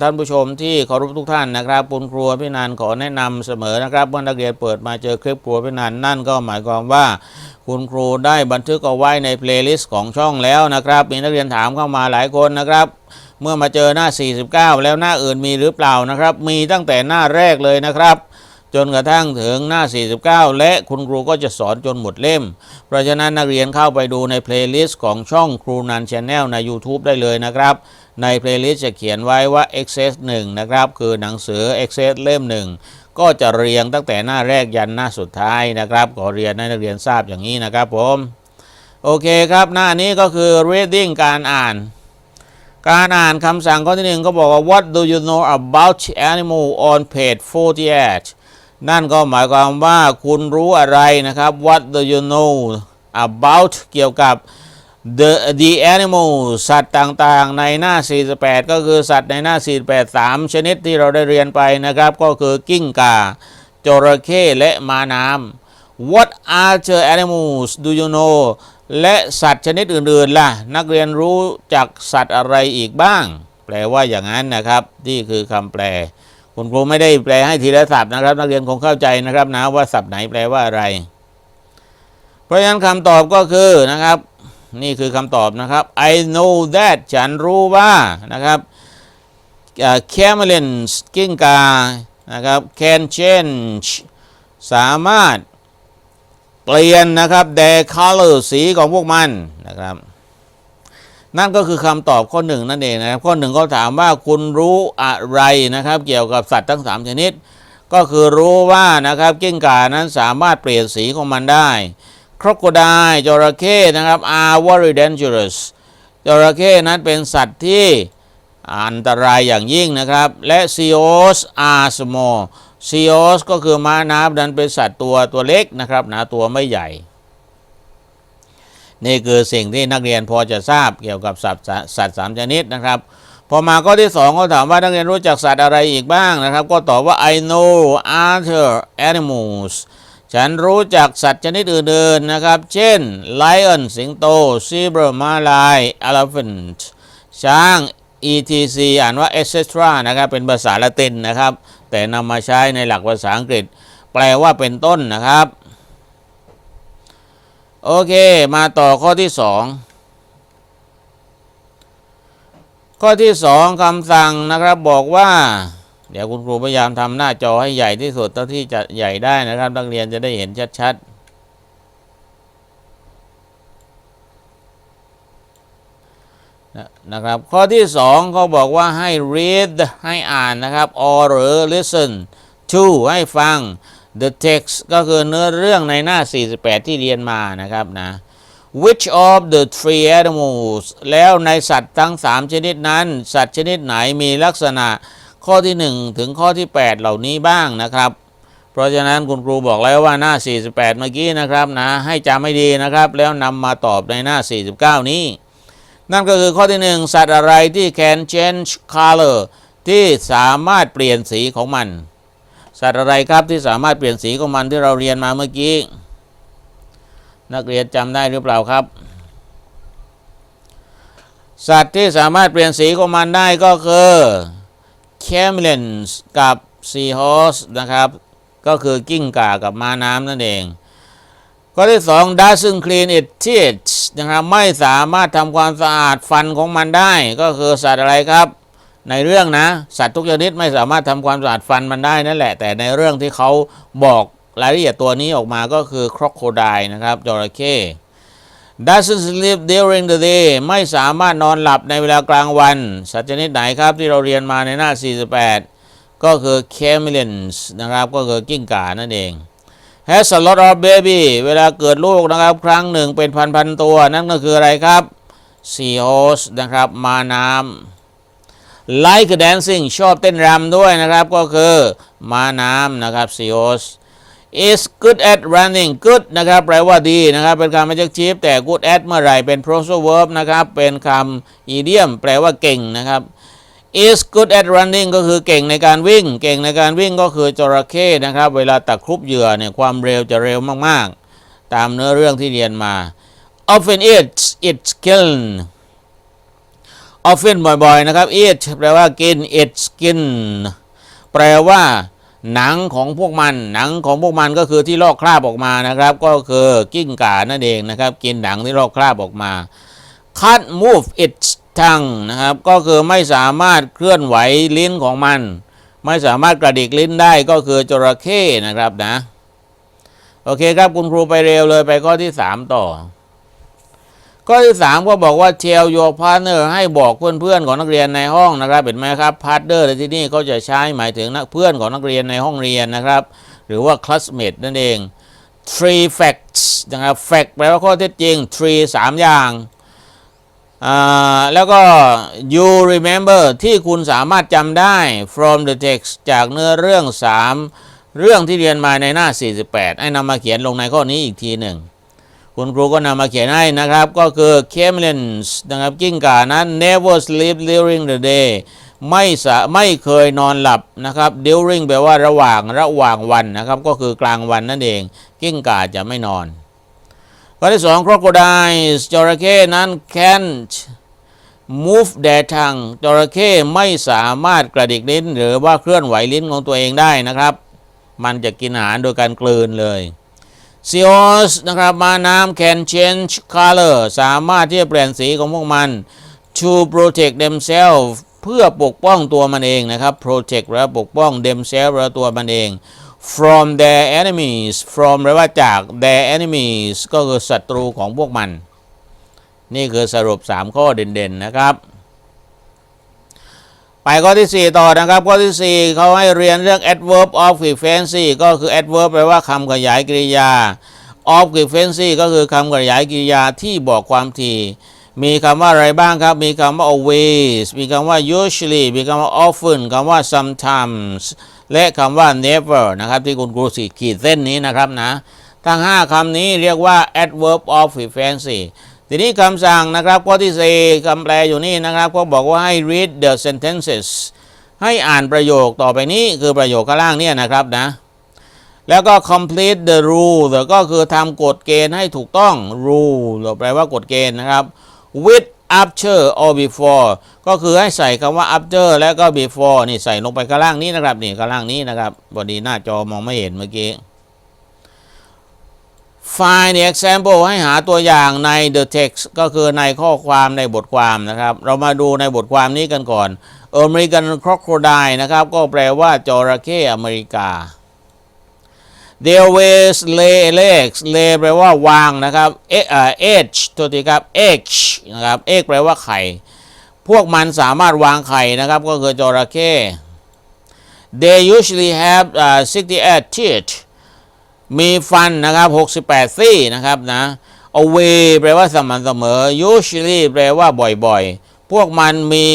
ท่านผู้ชมที่เคารพทุกท่านนะครับคุณครัวพี่นันขอแนะนำเสมอนะครับเมื่อนักเรียนเปิดมาเจอคลิปครัวพี่นันนั่นก็หมายความว่า คุณครูได้บันทึกเอาไว้ในเพลย์ลิสต์ของช่องแล้วนะครับมีนักเรียนถามเข้ามาหลายคนนะครับ เมื่อมาเจอหน้า 49 แล้วหน้าอื่นมีหรือเปล่านะครับ มีตั้งแต่หน้าแรกเลยนะครับจนกระทั่งถึงหน้า 49 และคุณครูก็จะสอนจนหมดเล่ม เพราะฉะนั้นนักเรียนเข้าไปดูในเพลย์ลิสต์ของช่องครูนันช n แนลใน YouTube ได้เลยนะครับ ในเพลย์ลิสต์จะเขียนไว้ว่า Access 1 นะครับ คือหนังสือ Access เล่ม 1 ก็จะเรียงตั้งแต่หน้าแรกยันหน้าสุดท้ายนะครับขอเรียนให้นักเรียนทราบอย่างนี้นะครับผมโอเคครับหน้านี้ก็คือ reading การอ่าน การอ่านคำสั่งข้อที่หนึ่งก็บอกว่า what do you know about animal on page 48 นั่นก็หมายความว่าคุณรู้อะไรนะครับ what do you know about เกี่ยวกับ the the animal สัตว์ต่างๆ ในหน้า 48 ก็คือสัตว์ในหน้า 48 3 ชนิดที่เราได้เรียนไปนะครับ ก็คือกิ้งก่าจระเข้และม้าน้ำ what other animals do you know และสัตว์ชนิดอื่นๆล่ะ นักเรียนรู้จักสัตว์อะไรอีกบ้าง แปลว่าอย่างนั้นนะครับนี่คือคำแปล คุณครูไม่ได้แปลให้ทีละศัพท์นะครับ นักเรียนคงเข้าใจนะครับนะว่าศัพท์ไหนแปลว่าอะไร เพราะฉะนั้นคำตอบก็คือนะครับ นี่คือคำตอบนะครับ I know that ฉันรู้ว่านะครับ chameleons กิ้งกานะครับ can change สามารถเปลี่ยนนะครับ their color สีของพวกมันนะครับ นั่นก็คือคำตอบข้อหนึ่งนั่นเองนะครับ ข้อหนึ่งเขาถามว่าคุณรู้อะไรนะครับ เกี่ยวกับสัตว์ทั้ง 3 ชนิด ก็คือรู้ว่านะครับกิ้งก่านั้นสามารถเปลี่ยนสีของมันได้ ครโคไดจระเข้นะครับ are very dangerous จระเข้นั้นเป็นสัตว์ที่อันตรายอย่างยิ่งนะครับ และ seals are small seals ก็คือม้าน้ำนั้นเป็นสัตว์ตัวตัวเล็กนะครับนะตัวไม่ใหญ่ นี่คือสิ่งที่นักเรียนพอจะทราบเกี่ยวกับสัตว์สัตว์สามชนิดนะครับพอมาข้อที่สองเขาถามว่านักเรียนรู้จักสัตว์อะไรอีกบ้างนะครับ ก็ตอบว่า I know other animals ฉันรู้จักสัตว์ชนิดอื่นๆนะครับ เช่น lion สิงโต zebra ม้าลาย elephant ช้าง etc อ่านว่า etc นะครับ เป็นภาษาละตินนะครับ แต่นำมาใช้ในหลักภาษาอังกฤษ แปลว่าเป็นต้นนะครับ โอเค มาต่อข้อที่สองข้อที่สองคำสั่งนะครับบอกว่า เดี๋ยวคุณครูพยายามทำหน้าจอให้ใหญ่ที่สุดเท่าที่จะใหญ่ได้นะครับ นักเรียนจะได้เห็นชัดๆนะครับ ข้อที่สองเขาบอกว่าให้ read ให้อ่านนะครับ or หรือ listen to ให้ฟัง the text ก็คือเนื้อเรื่องในหน้า 48 ที่เรียนมานะครับนะ which of the three animals แล้วในสัตว์ทั้ง 3 ชนิดนั้น สัตว์ชนิดไหนมีลักษณะ ข้อที่ 1 ถึงข้อที่ 8 เหล่านี้บ้างนะครับ เพราะฉะนั้นคุณครูบอกแล้วว่าหน้า 48 เมื่อกี้นะครับนะให้จำให้ดีนะครับ แล้วนำมาตอบในหน้า 49 นี้ นั่นก็คือข้อที่ 1 สัตว์อะไรที่ can change color ที่สามารถเปลี่ยนสีของมัน สัตว์อะไรครับที่สามารถเปลี่ยนสีของมันที่เราเรียนมาเมื่อกี้ นักเรียนจำได้หรือเปล่าครับสัตว์ที่สามารถเปลี่ยนสีของมันได้ก็คือ chameleons กับ seahorse นะครับ ก็คือกิ้งก่ากับม้าน้ำนั่นเองข้อที่2 doesn't clean its teeth นะครับไม่สามารถทำความสะอาดฟันของมันได้ ก็คือสัตว์อะไรครับ ในเรื่องนะ สัตว์ทุกชนิดไม่สามารถทำความสะอาดฟันมันได้นั่นแหละ แต่ในเรื่องที่เขาบอกรายละเอียดตัวนี้ออกมาก็คือ crocodile นะครับจระเข้ doesn't sleep during the day ไม่สามารถนอนหลับในเวลากลางวัน สัตว์ชนิดไหนครับที่เราเรียนมาในหน้า 48 ก็คือ chameleons นะครับ ก็คือกิ้งก่านั่นเอง has a lot of baby เวลาเกิดลูกนะครับ ครั้งหนึ่งเป็นพันๆตัว นั่นก็คืออะไรครับ seahorse นะครับ มาน้ำ like dancing ชอบเต้นรำด้วยนะครับ ก็คือมาน้ำนะครับ seahorse is good at running good นะครับแปลว่าดีนะครับ เป็นคำมาจากชีพแต่ good at เมื่อไหร่เป็น phrasal verb นะครับ เป็นคำ idiom แปลว่าเก่งนะครับ is good at running ก็คือเก่งในการวิ่ง เก่งในการวิ่งก็คือจระเข้นะครับ เวลาตะครุบเหยื่อเนี่ยความเร็วจะเร็วมากๆ ตามเนื้อเรื่องที่เรียนมา often eats its kiln often บ่อยๆ นะครับ eat แปลว่ากิน eat skin แปลว่า หนังของพวกมันหนังของพวกมันก็คือที่ลอกคราบออกมานะครับ ก็คือกิ้งก่านั่นเองนะครับ กินหนังที่ลอกคราบออกมา can't move its tongue นะครับก็คือไม่สามารถเคลื่อนไหวลิ้นของมัน ไม่สามารถกระดิกลิ้นได้ก็คือจระเข้นะครับนะ โอเคครับคุณครูไปเร็วเลยไปข้อที่ 3 ต่อ ข้อที่3ก็บอกว่า tell your partner ให้บอกเพื่อนๆของนักเรียนในห้องนะครับเห็นไหมครับ partner ในที่นี่เขาจะใช้หมายถึงนักเพื่อนของนักเรียนในห้องเรียนนะครับ หรือว่า classmate นั่นเอง three facts นะครับ fact แปลว่าข้อเท็จจริง three สามอย่างแล้วก็ you remember ที่คุณสามารถจำได้ from the text จากเนื้อเรื่อง 3 เรื่องที่เรียนมาในหน้า 48 ให้นำมาเขียนลงในข้อนี้อีกทีหนึ่ง คุณครูก็นำมาเขียนให้นะครับ ก็คือ cameleons นะครับกิ้งก่านั้น never sleep during the day ไม่สะไม่เคยนอนหลับนะครับ during แปลว่าระหว่างระหว่างวันนะครับ ก็คือกลางวันนั่นเอง กิ้งก่าจะไม่นอน ข้อที่สอง crocodiles จระเข้นั้น can't move their tongue จระเข้ไม่สามารถกระดิกลิ้น หรือว่าเคลื่อนไหวลิ้นของตัวเองได้นะครับ มันจะกินอาหารโดยการกลืนเลย seals นะครับมาน้ำ can change color สามารถที่จะเปลี่ยนสีของพวกมัน to protect themselves เพื่อปกป้องตัวมันเองนะครับ protect แล้วปกป้อง themselves แล้วตัวมันเอง from their enemies from แปลว่าจาก their enemies ก็คือศัตรูของพวกมัน นี่คือสรุป 3 ข้อเด่นๆนะครับ ไปข้อที่ 4 ต่อนะครับ ข้อที่ 4 เขาให้เรียนเรื่อง adverb of frequency ก็คือ adverb แปลว่าคำขยายกริยา of frequency ก็คือคำขยายกริยาที่บอกความถี่ มีคำว่าอะไรบ้างครับ มีคำว่า always มีคำว่า usually มีคำว่า often คำว่า sometimes และคำว่า never นะครับ ที่คุณครูสีขีดเส้นนี้นะครับนะ ทั้ง 5คำนี้เรียกว่า adverb of frequency ทีนี้คำสั่งนะครับข้อที่4คำแปลอยู่นี่นะครับก็บอกว่าให้ read the sentences ให้อ่านประโยคต่อไปนี้คือประโยคข้างล่างเนี่ยนะครับนะแล้วก็ complete the rule ก็คือทำกฎเกณฑ์ให้ถูกต้อง rule แปลว่ากฎเกณฑ์นะครับ with after or before ก็คือให้ใส่คำว่า after แล้วก็ before นี่ใส่ลงไปข้างล่างนี้นะครับนี่ข้างล่างนี้นะครับพอดีหน้าจอมองไม่เห็นเมื่อกี้ find the example ให้หาตัวอย่างใน the text ก็คือในข้อความในบทความนะครับ เรามาดูในบทความนี้กันก่อน American crocodile นะครับก็แปลว่าจระเข้อเมริกา they always lay eggs lay แปลว่าวางนะครับ e เอ่อ egg ตัวทีครับ egg นะครับ egg แปลว่าไข่ พวกมันสามารถวางไข่นะครับ ก็คือจระเข้ they usually have uh, 68 teeth มีฟันนะครับ 68 ซี่นะครับนะ away แปลว่าสม่ำเสมอ usually แปลว่าบ่อยๆ พวกมันมี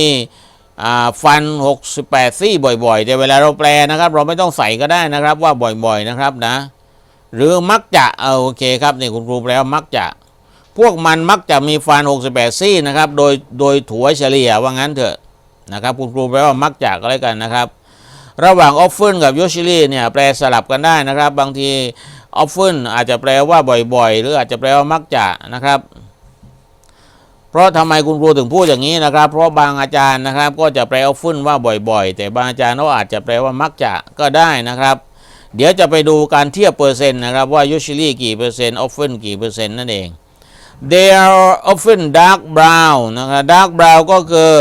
ฟัน 68 ซี่บ่อยๆแต่เวลาเราแปลนะครับ เราไม่ต้องใส่ก็ได้นะครับว่าบ่อยๆนะครับนะ หรือมักจะเอาโอเคครับนี่คุณครูแปลว่ามักจะ พวกมันมักจะมีฟัน 68 ซี่นะครับ โดยโดยถัวเฉลี่ยว่างั้นเถอะนะครับ คุณครูแปลว่ามักจะก็แล้วกันนะครับ ระหว่าง often กับ usually เนี่ยแปลสลับกันได้นะครับ บางที often อาจจะแปลว่าบ่อยๆ หรืออาจจะแปลว่ามักจะนะครับ เพราะทำไมคุณครูถึงพูดอย่างนี้นะครับ เพราะบางอาจารย์นะครับ ก็จะแปล often ว่าบ่อยๆ แต่บางอาจารย์ก็อาจจะแปลว่ามักจะก็ได้นะครับ เดี๋ยวจะไปดูการเทียบเปอร์เซ็นต์นะครับว่า usually กี่เปอร์เซ็นต์ often กี่เปอร์เซ็นต์นั่นเอง they are often dark brown นะครับ dark brown ก็คือ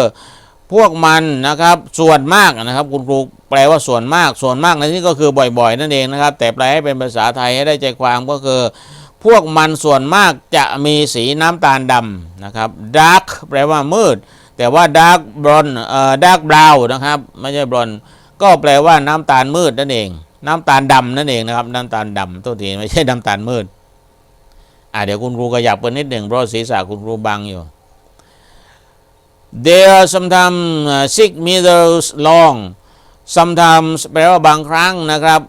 พวกมันนะครับส่วนมากนะครับคุณครูแปลว่าส่วนมากส่วนมากในที่ก็คือบ่อยๆ นั่นเองนะครับ แต่แปลให้เป็นภาษาไทยให้ได้ใจความก็คือ พวกมันส่วนมากจะมีสีน้ำตาลดำนะครับ dark แปลว่ามืด แต่ว่า dark brown เอ่อ dark brown นะครับไม่ใช่ brown ก็แปลว่าน้ำตาลมืดนั่นเอง น้ำตาลดำนั่นเองนะครับน้ำตาลดำตัวทีไม่ใช่น้ำตาลมืดอ่าเดี๋ยวคุณครูขยับกันนิดหนึ่งเพราะศีรษะคุณครูบังอยู่ they are sometimes six meters long sometimes แปลว่าบางครั้งนะครับ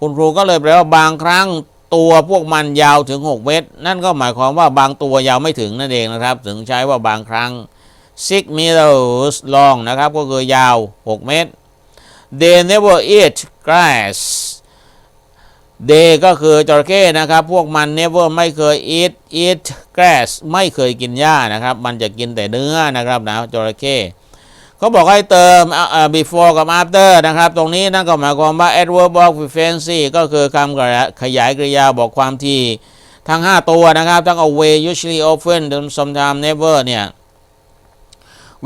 คุณครูก็เลยแปลว่าบางครั้งตัวพวกมันยาวถึง 6 เมตร นั่นก็หมายความว่าบางตัวยาวไม่ถึงนั่นเองนะครับ ถึงใช้ว่าบางครั้ง six meters long นะครับ ก็คือยาว 6 เมตร they never eat grass they ก็คือจระเข้นะครับ พวกมัน never ไม่เคย eat eat grass ไม่เคยกินหญ้านะครับ มันจะกินแต่เนื้อนะครับนะจระเข้เขาบอกให้เติม before กับ after นะครับ ตรงนี้นั่นก็หมายความว่า adverb of frequency ก็คือคำขยายกริยาบอกความที่ทั้ง 5 ตัวนะครับ ทั้ง away usually often sometimes never เนี่ย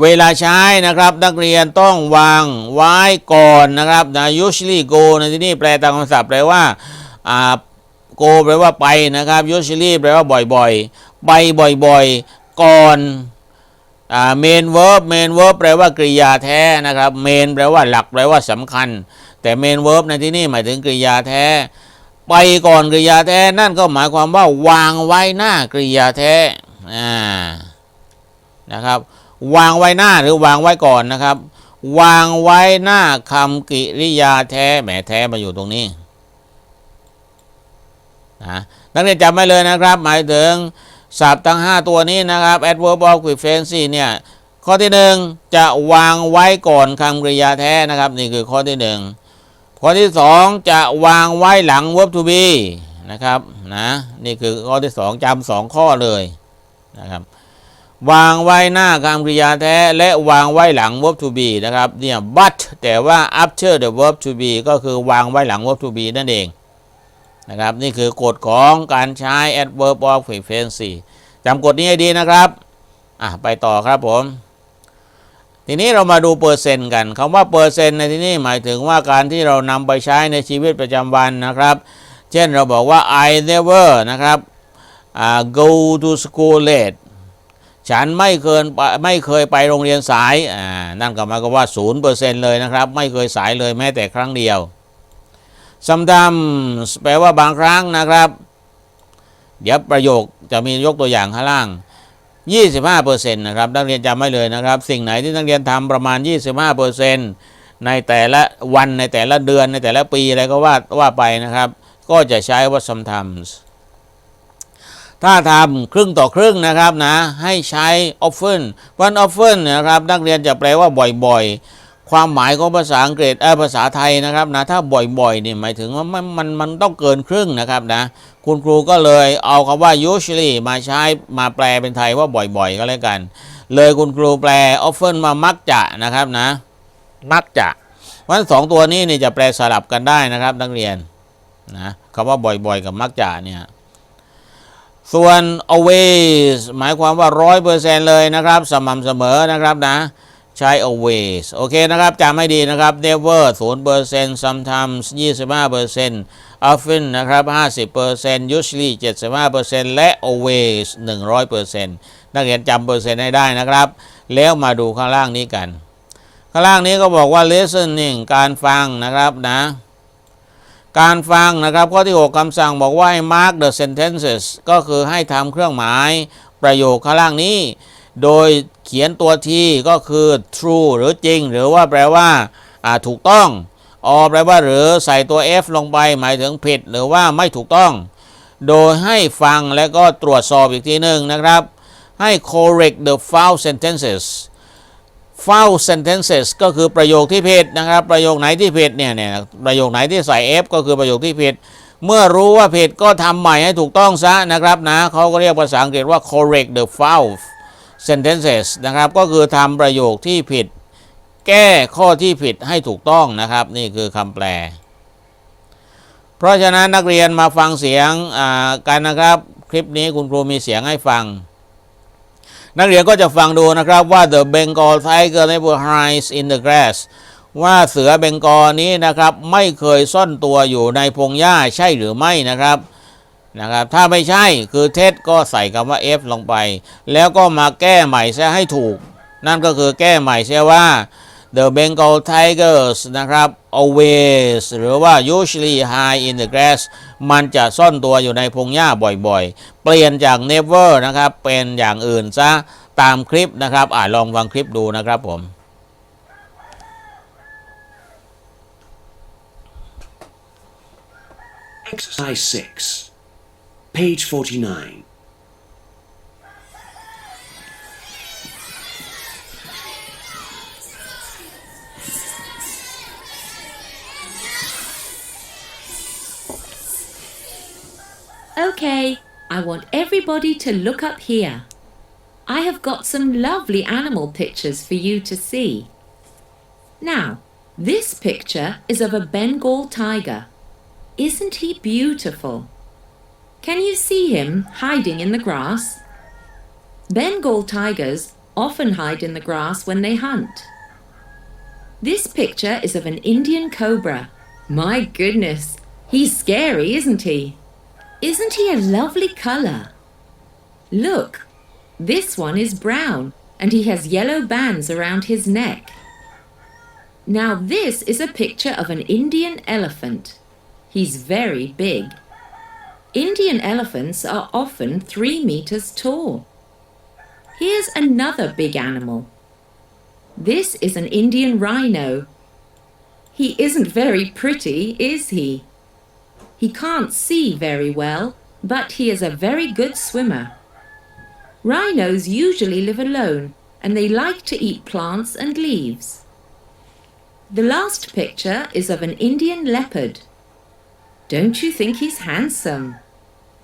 เวลาใช้นะครับนักเรียนต้องวางไว้ก่อนนะครับนะ usually go ในที่นี้แปลตามคำศัพท์แปลว่า อ่า go แปลว่าไปนะครับ usually แปลว่าบ่อยๆ ไปบ่อยๆ ก่อนอ่า main verb main verb แปลว่ากริยาแท้นะครับ main แปลว่าหลักแปลว่าสำคัญ แต่ main verb ในที่นี้หมายถึงกริยาแท้ ไปก่อนกริยาแท้นั่นก็หมายความว่าวางไว้หน้ากริยาแท้นะครับ วางไว้หน้าหรือวางไว้ก่อนนะครับ วางไว้หน้าคำกริยาแท้แหมแท้มาอยู่ตรงนี้ นะนักเรียนจำไว้เลยนะครับ หมายถึงศัพท์ทั้ง 5 ตัวนี้นะครับ adverb of frequency เนี่ยข้อที่หนึ่งจะวางไว้ก่อนคำกริยาแท้นะครับ นี่คือข้อที่หนึ่งข้อที่สองจะวางไว้หลัง verb to be นะครับนะนี่คือข้อที่สองจำสองข้อเลยนะครับวางไว้หน้าคำกริยาแท้และวางไว้หลัง verb to be นะครับเนี่ย but แต่ว่า after the verb to be ก็คือวางไว้หลัง verb to be นั่นเอง นะครับ นี่คือกฎของการใช้ adverb of frequency จำกฎนี้ให้ดีนะครับอะไปต่อครับผม ทีนี้เรามาดูเปอร์เซ็นต์กันคำว่าเปอร์เซ็นต์ในที่นี้หมายถึงว่าการที่เรานำไปใช้ในชีวิตประจำวันนะครับ เช่นเราบอกว่า I never นะครับอ่า go to school late ฉันไม่เคยไม่เคยไปโรงเรียนสาย อ่า นั่นก็หมายความว่าศูนย์เปอร์เซนต์เลยนะครับ ไม่เคยสายเลยแม้แต่ครั้งเดียว sometimes แปลว่าบางครั้งนะครับ เดี๋ยวประโยคจะมียกตัวอย่างข้างล่าง 25%นะครับนักเรียนจำไม่เลยนะครับ สิ่งไหนที่นักเรียนทำประมาณ 25%ในแต่ละวันในแต่ละเดือนในแต่ละปีอะไรก็ว่าว่าไปนะครับ ก็จะใช้ว่า sometimes ถ้าทำครึ่งต่อครึ่งนะครับนะให้ใช้ often วัน often นะครับนักเรียนจะแปลว่าบ่อยๆ ความหมายของภาษาอังกฤษเออภาษาไทยนะครับนะถ้าบ่อยๆนี่หมายถึงว่ามันมันมันต้องเกินครึ่งนะครับนะคุณครูก็เลยเอาคำว่า usually มาใช้มาแปลเป็นไทยว่าบ่อยๆ ก็แล้วกัน เลยคุณครูแปล often มามักจะนะครับนะ มักจะเพราะฉะนั้นสองตัวนี้นี่จะแปลสลับกันได้นะครับ นักเรียนนะคำว่าบ่อยๆ กับมักจะเนี่ยส่วน always หมายความว่าร้อยเปอร์เซ็นต์เลยนะครับ สม่ำเสมอนะครับนะ ใช้ always โอเคนะครับจำให้ดีนะครับ never 0เปอร์เซ็นต์ sometimes 25เปอร์เซ็นต์ often นะครับ 50เปอร์เซ็นต์ usually 75เปอร์เซ็นต์และ always 100เปอร์เซ็นต์นักเรียนจำเปอร์เซ็นต์ให้ได้นะครับ แล้วมาดูข้างล่างนี้กัน ข้างล่างนี้ก็บอกว่า listening การฟังนะครับนะการฟังนะครับข้อที่ 6คำสั่งบอกว่าให้ mark the sentences ก็คือให้ทำเครื่องหมายประโยคข้างล่างนี้ โดยเขียนตัวทีก็คือ true หรือจริง หรือว่าแปลว่าถูกต้อง อแปลว่าหรือใส่ตัว f ลงไปหมายถึงผิด หรือว่าไม่ถูกต้อง โดยให้ฟังและก็ตรวจสอบอีกทีหนึ่งนะครับ ให้ correct the foul sentences foul sentences ก็คือประโยคที่ผิดนะครับ ประโยคไหนที่ผิดเนี่ยเนี่ยประโยคไหนที่ใส่ f ก็คือประโยคที่ผิด เมื่อรู้ว่าผิดก็ทำใหม่ให้ถูกต้องซะนะครับนะเขาก็เรียกภาษาอังกฤษว่า correct the foul sentences นะครับ ก็คือทำประโยคที่ผิด แก้ข้อที่ผิดให้ถูกต้องนะครับ นี่คือคำแปล เพราะฉะนั้นนักเรียนมาฟังเสียงกันนะครับ คลิปนี้คุณครูมีเสียงให้ฟัง นักเรียนก็จะฟังดูนะครับว่า the Bengal tiger never hides in the grass ว่าเสือเบงกอลนี้นะครับ ไม่เคยซ่อนตัวอยู่ในพงหญ้าใช่หรือไม่นะครับ นะครับ ถ้าไม่ใช่คือเท็จก็ใส่คำว่า f ลงไป แล้วก็มาแก้ใหม่ซะให้ถูก นั่นก็คือแก้ใหม่เสียว่า the Bengal tigers นะครับ always หรือว่า usually hide in the grass มันจะซ่อนตัวอยู่ในพงหญ้าบ่อยๆ เปลี่ยนจาก never นะครับ เป็นอย่างอื่นซะตามคลิปนะครับอ่าลองฟังคลิปดูนะครับผม Exercise 6. Page 49. Okay, I want everybody to look up here. I have got some lovely animal pictures for you to see. Now, this picture is of a Bengal tiger. Isn't he beautiful? Can you see him hiding in the grass? Bengal tigers often hide in the grass when they hunt. This picture is of an Indian cobra. My goodness, he's scary, isn't he? Isn't he a lovely colour? Look, this one is brown and he has yellow bands around his neck. Now, this is a picture of an Indian elephant. He's very big. Indian elephants are often three meters tall. Here's another big animal. This is an Indian rhino. He isn't very pretty, is he? He can't see very well, but he is a very good swimmer. Rhinos usually live alone and they like to eat plants and leaves. The last picture is of an Indian leopard. Don't you think he's handsome?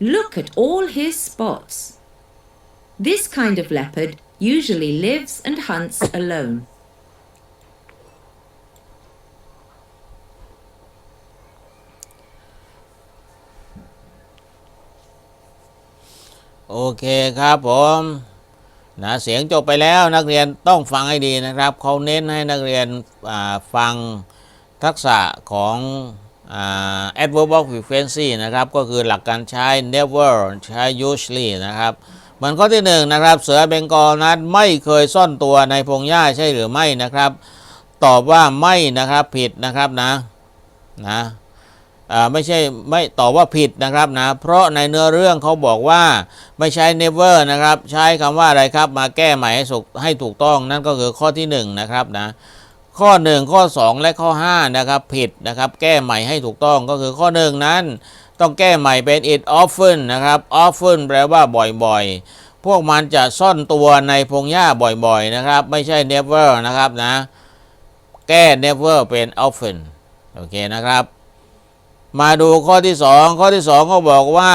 Look at all his spots. This kind of leopard usually lives and hunts alone. โอเคครับผมนะเสียงจบไปแล้วนักเรียนต้องฟังให้ดีนะครับเขาเน้นให้นักเรียนฟังทักษะของ adverb of frequency นะครับ ก็คือหลักการใช้ never ใช้ usually นะครับเหมือนข้อที่หนึ่งนะครับ เสือเบงกอลนั้นไม่เคยซ่อนตัวในพงหญ้าใช่หรือไม่นะครับ ตอบว่าไม่นะครับผิดนะครับนะนะไม่ใช่ไม่ตอบว่าผิดนะครับนะ เพราะในเนื้อเรื่องเขาบอกว่าไม่ใช้ never นะครับ ใช้คำว่าอะไรครับมาแก้ใหม่ให้สุกให้ถูกต้องนั่นก็คือข้อที่ 1 นะครับนะ ข้อ 1 ข้อ 2 และข้อ 5 นะครับผิดนะครับ แก้ใหม่ให้ถูกต้องก็คือข้อ 1 นั้น ต้องแก้ใหม่เป็น it often นะครับ often แปลว่าบ่อยๆ พวกมันจะซ่อนตัวในพงหญ้าบ่อยๆนะครับ ไม่ใช่ never นะครับนะแก้ never เป็น often โอเคนะครับ มาดูข้อที่สองข้อที่สองก็บอกว่า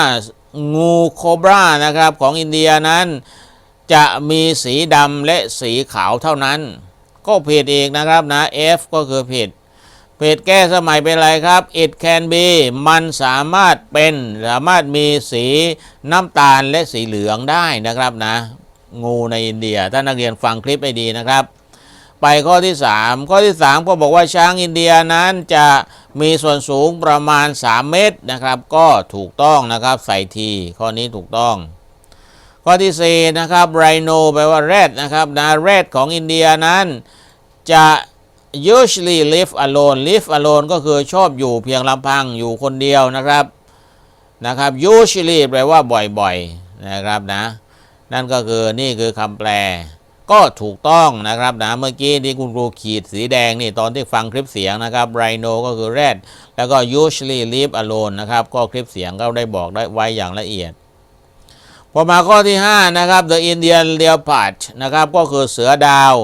งูโคบรานะครับของอินเดียนั้น จะมีสีดำและสีขาวเท่านั้น ก็ผิดอีกนะครับนะ F ก็คือผิดผิดแก้สมัยเป็นไรครับ it can be มันสามารถเป็นสามารถมีสีน้ำตาลและสีเหลืองได้นะครับนะ งูในอินเดียถ้านักเรียนฟังคลิปให้ดีนะครับ ไปข้อที่ 3 ข้อที่ 3 ก็บอกว่าช้างอินเดียนั้นจะมีส่วนสูงประมาณ 3 เมตรนะครับ ก็ถูกต้องนะครับใส่ทีข้อนี้ถูกต้อง ข้อที่ 4 นะครับไรโนแปลว่าแรดนะครับนะแรดของอินเดียนั้นจะ usually live alone live alone ก็คือชอบอยู่เพียงลำพังอยู่คนเดียวนะครับนะครับ usually แปลว่าบ่อยๆนะครับนะนั่นก็คือนี่คือคำแปล ก็ถูกต้องนะครับนะเมื่อกี้ที่คุณครูขีดสีแดงนี่ตอนที่ฟังคลิปเสียงนะครับ rhino ก็คือแรดแล้วก็ usually live alone นะครับก็คลิปเสียงก็ได้บอกได้ไว้อย่างละเอียด พอมาข้อที่ 5 นะครับ the Indian leopard นะครับก็คือเสือดาว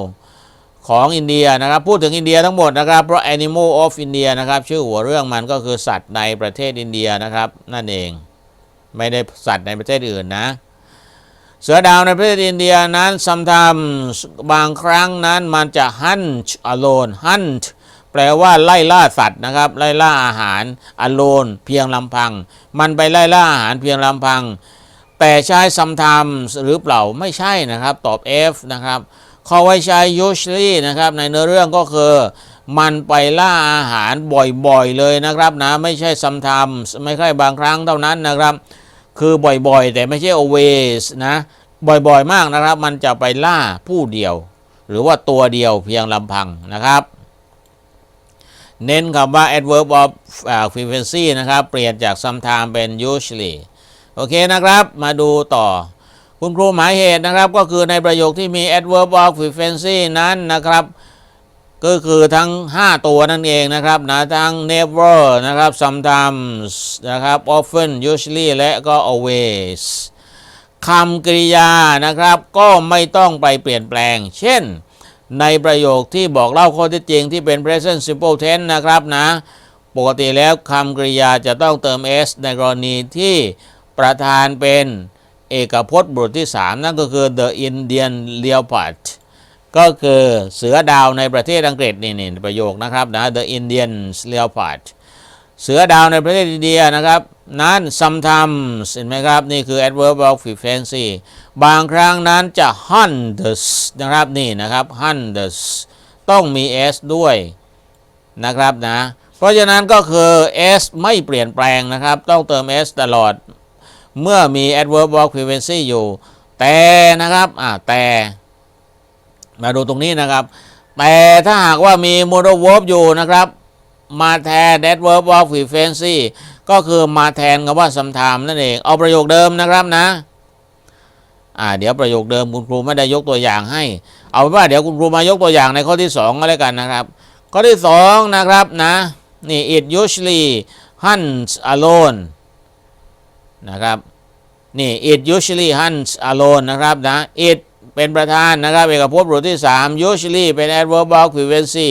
ของอินเดียนะครับ พูดถึงอินเดียทั้งหมดนะครับ เพราะ animal of India นะครับ ชื่อหัวเรื่องมันก็คือสัตว์ในประเทศอินเดียนะครับ นั่นเองไม่ได้สัตว์ในประเทศอื่นนะ เสือดาวในประเทศอินเดียนั้น sometimes บางครั้งนั้นมันจะ hunt alone hunt แปลว่าไล่ล่าสัตว์นะครับ ไล่ล่าอาหาร alone เพียงลำพัง มันไปไล่ล่าอาหารเพียงลำพัง แต่ใช้ sometimes หรือเปล่าไม่ใช่นะครับ ตอบ F นะครับเขาไว้ใช้ usually นะครับ ในเนื้อเรื่องก็คือมันไปล่าอาหารบ่อยๆเลยนะครับนะ ไม่ใช่ sometimes ไม่ใช่บางครั้งเท่านั้นนะครับ คือบ่อยๆ แต่ไม่ใช่ always นะบ่อยๆมากนะครับ มันจะไปล่าผู้เดียว หรือว่าตัวเดียวเพียงลำพังนะครับ เน้นคำว่า adverb of frequency นะครับ เปลี่ยนจาก sometime เป็น usually โอเคนะครับมาดูต่อ คุณครูหมายเหตุนะครับ ก็คือในประโยคที่มี adverb of frequency นั้นนะครับก็คือทั้ง 5 ตัวนั่นเองนะครับนะทั้ง never นะครับ sometimes นะครับ often usually และก็ always คำกริยานะครับ ก็ไม่ต้องไปเปลี่ยนแปลง เช่น ในประโยคที่บอกเล่าข้อเท็จจริงที่เป็น present simple tense นะครับนะ ปกติแล้วคำกริยาจะต้องเติม s ในกรณีที่ ประธานเป็นเอกพจน์บทที่ 3 นั่นก็คือ The Indian Leopard ก็คือเสือดาวในประเทศอังกฤษนี่นี่ประโยคนะครับนะ The Indian Leopard เสือดาวในประเทศอินเดียนะครับ นั้น sometimes เห็นไหมครับ นี่คือ adverb of frequency บางครั้งนั้นจะ hundreds นะครับนี่นะครับ hundreds ต้องมี s ด้วยนะครับนะ เพราะฉะนั้นก็คือ s ไม่เปลี่ยนแปลงนะครับ ต้องเติม s ตลอด เมื่อมี adverb of frequency อยู่ แต่นะครับอ่าแต่มาดูตรงนี้นะครับ แต่ถ้าหากว่ามี modal verb อยู่นะครับ มาแทน adverb of frequency ก็คือมาแทนคำว่า sometime นั่นเอง เอาประโยคเดิมนะครับนะอ่าเดี๋ยวประโยคเดิมคุณครูไม่ได้ยกตัวอย่างให้ เอาเป็นว่าเดี๋ยวคุณครูมายกตัวอย่างในข้อที่2ก็แล้วกันนะครับ ข้อที่ 2 นะครับนะนี่ it usually hunts alone นะครับนี่ it usually hunts alone นะครับนะ it เป็นประธานนะครับเอกภพบทที่ 3 usually เป็น adverb of frequency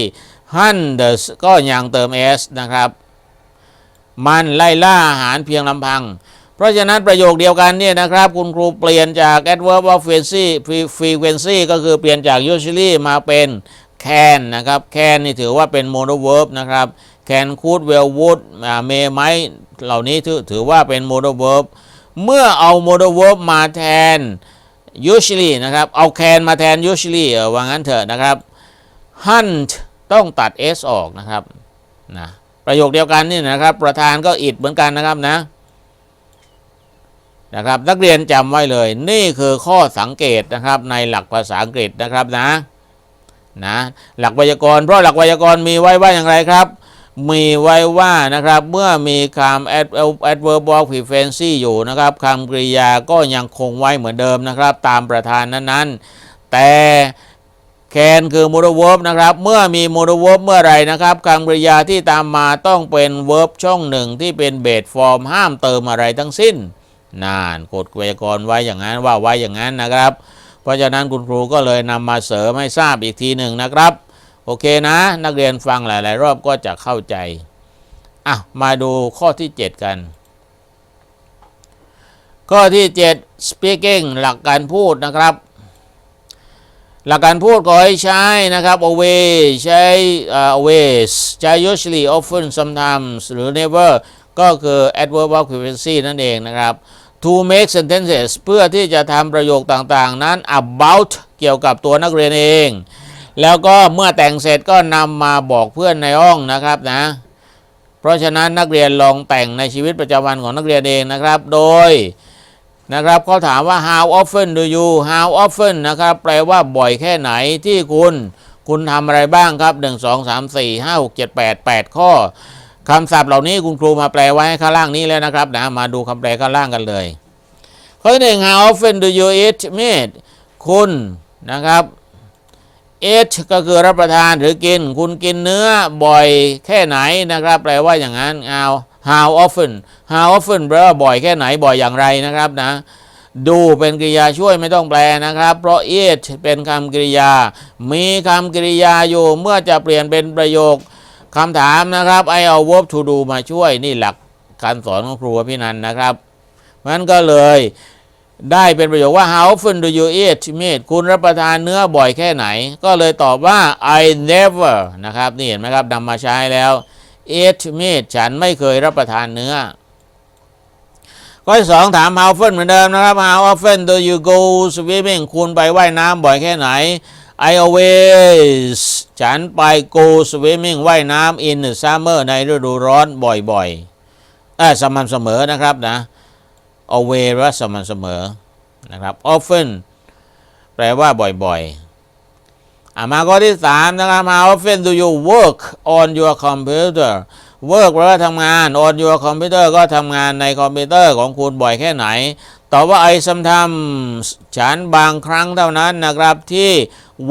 hunts ก็ยังเติม s นะครับ มันไล่ล่าอาหารเพียงลำพัง เพราะฉะนั้นประโยคเดียวกันเนี่ยนะครับ คุณครูเปลี่ยนจาก adverb of frequency frequency ก็คือเปลี่ยนจาก usually มาเป็น can นะครับ can นี่ถือว่าเป็น modal verb นะครับ can could well would may might เหล่านี้ถือว่าเป็น modal verb เมื่อเอา modal verb มาแทน usually นะครับ เอา can มาแทน usually ว่างั้นเถอะนะครับ hunt ต้องตัด s ออกนะครับนะประโยคเดียวกันนี่นะครับ ประธานก็ it เหมือนกันนะครับนะนะครับ นักเรียนจำไว้เลย นี่คือข้อสังเกตนะครับในหลักภาษาอังกฤษนะครับนะนะหลักไวยากรณ์เพราะหลักไวยากรณ์มีไว้ว่าอย่างไรครับ มีไว้ว่านะครับเมื่อมีคำ adverb of frequency อยู่นะครับคำกริยาก็ยังคงไว้เหมือนเดิมนะครับ ตามประธานนั้นๆ แต่แคนคือ modal verb นะครับ เมื่อมี modal verb เมื่อไรนะครับคำกริยาที่ตามมาต้องเป็น verb ช่องหนึ่งที่เป็น base form ห้ามเติมอะไรทั้งสิ้นนานกฎไวยากรณ์ไว้อย่างนั้นว่าไว้อย่างนั้นนะครับ เพราะฉะนั้นคุณครูก็เลยนำมาเสริมให้ทราบอีกทีหนึ่งนะครับ โอเคนะ นักเรียนฟังหลาย ๆ รอบก็จะเข้าใจอะมาดูข้อที่ 7 กัน ข้อที่ 7 speaking หลักการพูดนะครับ หลักการพูดก็ให้ใช้นะครับ always ใช้ always ใช้ usually often sometimes หรือ never ก็คือ adverb of frequency นั่นเองนะครับ to make sentences เพื่อที่จะทำประโยคต่าง ๆ นั้น about เกี่ยวกับตัวนักเรียนเอง แล้วก็เมื่อแต่งเสร็จก็นำมาบอกเพื่อนในห้องนะครับนะ เพราะฉะนั้นนักเรียนลองแต่งในชีวิตประจำวันของนักเรียนเองนะครับ โดยนะครับเขาถามว่า how often do you how often นะครับ แปลว่าบ่อยแค่ไหนที่คุณ คุณทำอะไรบ้างครับ 1 2 3 4 5 6 7 8 8 ข้อคำศัพท์เหล่านี้คุณครูมาแปลไว้ให้ข้างล่างนี้แล้วนะครับนะมาดูคำแปลข้างล่างกันเลยข้อที่หนึ่ง how often do you eat meat คุณนะครับ eat ก็คือรับประทานหรือกิน คุณกินเนื้อบ่อยแค่ไหนนะครับ แปลว่าอย่างนั้น how how often how often แปลว่าบ่อยแค่ไหนบ่อยอย่างไรนะครับนะดูเป็นกริยาช่วยไม่ต้องแปลนะครับ เพราะ eat เป็นคำกริยา มีคำกริยาอยู่เมื่อจะเปลี่ยนเป็นประโยคคำถามนะครับไอเอา verb to do มาช่วยนี่หลักการสอนของครูพี่นันนะครับมันก็เลย ได้เป็นประโยคว่า how often do you eat meat คุณรับประทานเนื้อบ่อยแค่ไหน ก็เลยตอบว่า I never นะครับ นี่เห็นไหมครับนำมาใช้แล้ว eat meat ฉันไม่เคยรับประทานเนื้อ ข้อที่สองถาม how often เหมือนเดิมนะครับ how often do you go swimming คุณไปว่ายน้ำบ่อยแค่ไหน I always ฉันไป go swimming ว่ายน้ำ in summer ในฤดูร้อนบ่อยๆเออสม่ำเสมอนะครับนะ always ว่าสม่ำเสมอนะครับ often แปลว่าบ่อยๆอมาข้อที่สามนะครับ how often do you work on your computer work แปลว่าทำงาน on your computer ก็ทำงานในคอมพิวเตอร์ของคุณบ่อยแค่ไหนตอบว่า I sometimes ฉันบางครั้งเท่านั้นนะครับที่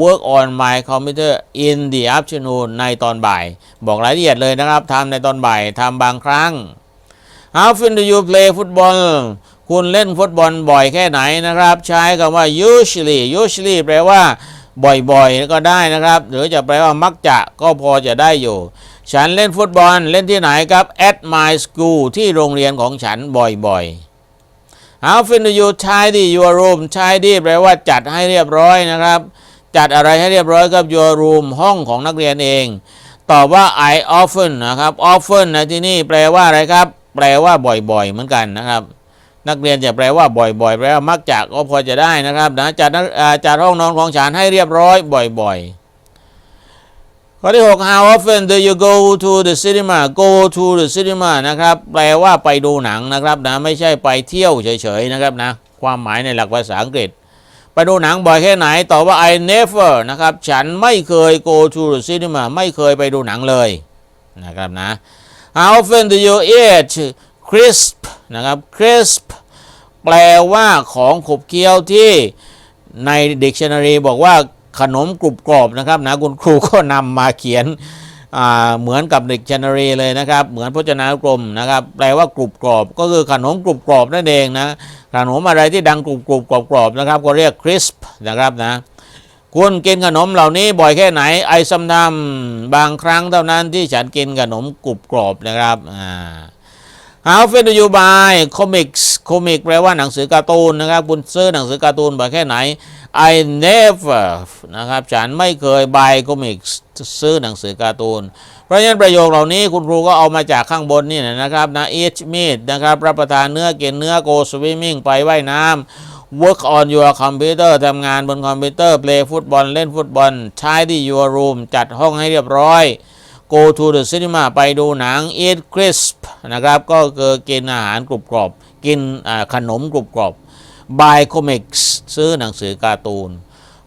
work on my computer in the afternoon ในตอนบ่าย บอกรายละเอียดเลยนะครับทำในตอนบ่ายทำบางครั้ง How often do you play football คุณเล่นฟุตบอลบ่อยแค่ไหนนะครับ ใช้คำว่า usually usually แปลว่าบ่อยๆ ก็ได้นะครับ หรือจะแปลว่ามักจะก็พอจะได้อยู่ ฉันเล่นฟุตบอลเล่นที่ไหนครับ at my school ที่โรงเรียนของฉันบ่อย How often do you tidy your room tidy แปลว่าจัดให้เรียบร้อยนะครับ จัดอะไรให้เรียบร้อยกับ your room ห้องของนักเรียนเอง ตอบว่า I often นะครับ often ในที่นี่แปลว่าอะไรครับ แปลว่าบ่อยๆ เหมือนกันนะครับ นักเรียนจะแปลว่าบ่อย ๆ แปลว่ามักจะก็พอจะได้นะครับนะจัดจัดห้องนอนของฉันให้เรียบร้อยบ่อย ๆข้อที่6 How often do you go to the cinema go to the cinema นะครับ แปลว่าไปดูหนังนะครับนะ ไม่ใช่ไปเที่ยวเฉยๆนะครับนะ ความหมายในหลักภาษาอังกฤษ ไปดูหนังบ่อยแค่ไหน ตอบว่า I never นะครับ ฉันไม่เคย go to the cinema ไม่เคยไปดูหนังเลยนะครับนะ How often do you eat crisp นะครับ crisp แปลว่าของขบเคี้ยวที่ใน dictionary บอกว่าขนมกรุบกรอบนะครับนะคุณครูก็นำมาเขียนเหมือนกับ dictionary เลยนะครับ เหมือนพจนานุกรมนะครับ แปลว่ากรุบกรอบ ก็คือขนมกรุบกรอบนั่นเองนะขนมอะไรที่ดังกรุบกรุบกรอบกรอบนะครับ ก็เรียก crisp นะครับนะคุณกินขนมเหล่านี้บ่อยแค่ไหนไอซัมทำบางครั้งเท่านั้นที่ฉันกินขนมกรุบกรอบนะครับอ่า How often do you buy comics comic แปลว่าหนังสือการ์ตูนนะครับคุณซื้อหนังสือการ์ตูนบ่อยแค่ไหน I never นะครับฉันไม่เคย buy comics ซื้อหนังสือการ์ตูน เพราะฉะนั้นประโยคเหล่านี้คุณครูก็เอามาจากข้างบนนี่นะครับนะ eat meat นะครับรับประทานเนื้อกินเนื้อ go swimming ไปว่ายน้ำ work on your computer ทำงานบนคอมพิวเตอร์ play ฟุตบอลเล่นฟุตบอล tidy your room จัดห้องให้เรียบร้อย go to the cinema ไปดูหนัง eat crisp นะครับ ก็คือกินอาหารกรุบกรอบ กินขนมกรุบกรอบ buy comics ซื้อหนังสือการ์ตูน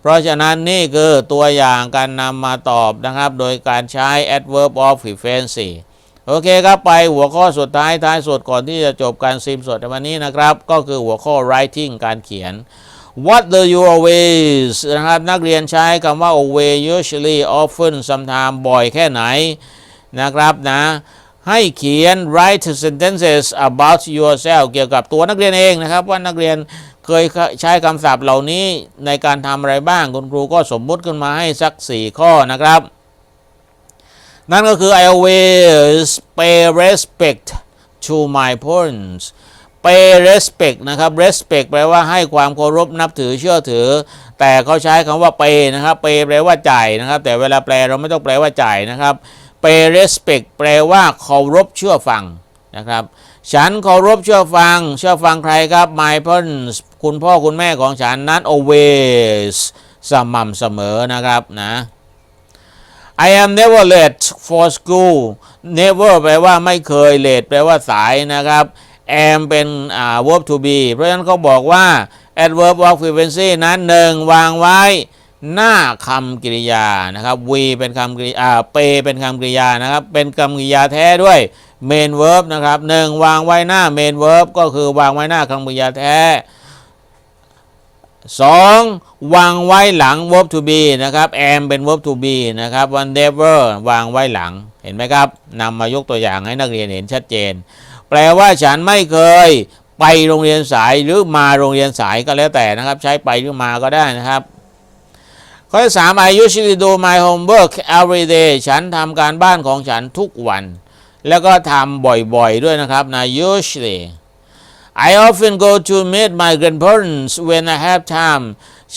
เพราะฉะนั้นนี่คือตัวอย่างการนำมาตอบนะครับ โดยการใช้ adverb of frequency โอเคครับ ไปหัวข้อสุดท้ายท้ายสุดก่อนที่จะจบการซิมสดในวันนี้นะครับ ก็คือหัวข้อ writing การเขียน What do you always นะครับ นักเรียนใช้คำว่า always usually often sometimes บ่อยแค่ไหนนะครับนะให้เขียน write sentences about yourself เกี่ยวกับตัวนักเรียนเองนะครับ ว่านักเรียนเคยใช้คำศัพท์เหล่านี้ในการทำอะไรบ้าง คุณครูก็สมมุติขึ้นมาให้สัก 4 ข้อนะครับ นั่นก็คือ I always pay respect to my parents pay respect นะครับ respect แปลว่าให้ความเคารพนับถือเชื่อถือ แต่เขาใช้คำว่า pay นะครับ pay แปลว่าจ่ายนะครับ แต่เวลาแปลเราไม่ต้องแปลว่าจ่ายนะครับ pay respect แปลว่าเคารพเชื่อฟังนะครับฉันเคารพเชื่อฟัง เชื่อฟังใครครับ my parents คุณพ่อคุณแม่ของฉันนั้น always สม่ำเสมอนะครับนะ I am never late for school never แปลว่าไม่เคย late แปลว่าสายนะครับ am เป็นอ่า verb to be เพราะฉะนั้นเขาบอกว่า adverb of frequency นั้นหนึ่งวางไว้หน้าคำกริยานะครับ we เป็นคำกริยา pay เป็นคำกริยานะครับ เป็นคำกริยาแท้ด้วย main verb นะครับหนึ่งวางไว้หน้า main verb ก็คือวางไว้หน้าคำกริยาแท้สองวางไว้หลัง verb to be นะครับ am เป็น verb to be นะครับ one never วางไว้หลัง เห็นไหมครับนำมายกตัวอย่างให้นักเรียนเห็นชัดเจน แปลว่าฉันไม่เคยไปโรงเรียนสายหรือมาโรงเรียนสายก็แล้วแต่นะครับ ใช้ไปหรือมาก็ได้นะครับ ข้อที่สาม I usually do my homework every day ฉันทำการบ้านของฉันทุกวัน แล้วก็ทำบ่อยๆด้วยนะครับนะ usually I often go to meet my grandparents when I have time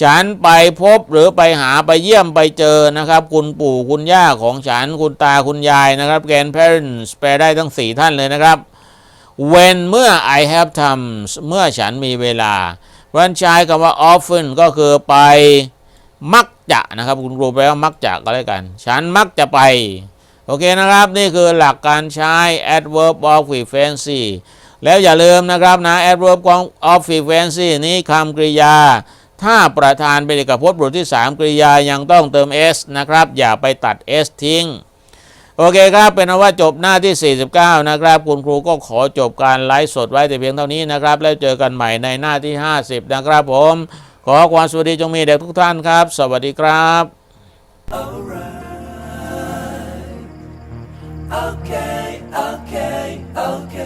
ฉันไปพบหรือไปหาไปเยี่ยมไปเจอนะครับ คุณปู่คุณย่าของฉัน คุณตาคุณยายนะครับ grandparents แปลได้ทั้งสี่ท่านเลยนะครับ when เมื่อ I have time เมื่อฉันมีเวลาเพราะฉะนั้นใช้คำว่า often ก็คือไปมักจะนะครับคุณครูแปลว่ามักจะก็แล้วกัน ฉันมักจะไป โอเคนะครับ นี่คือหลักการใช้ adverb of frequency แล้วอย่าลืมนะครับนะ adverb of frequency นี้คำกริยา ถ้าประธานเป็นเอกพจน์บทที่ 3 กริยายังต้องเติม s นะครับ อย่าไปตัด s ทิ้ง โอเคครับเป็นว่าจบหน้าที่ 49 นะครับ คุณครูก็ขอจบการไลฟ์สดไว้แต่เพียงเท่านี้นะครับ แล้วเจอกันใหม่ในหน้าที่ 50 นะครับผม ขอความสวัสดีจงมีแด่ทุกท่านครับ สวัสดีครับ Alright. Okay, okay, okay.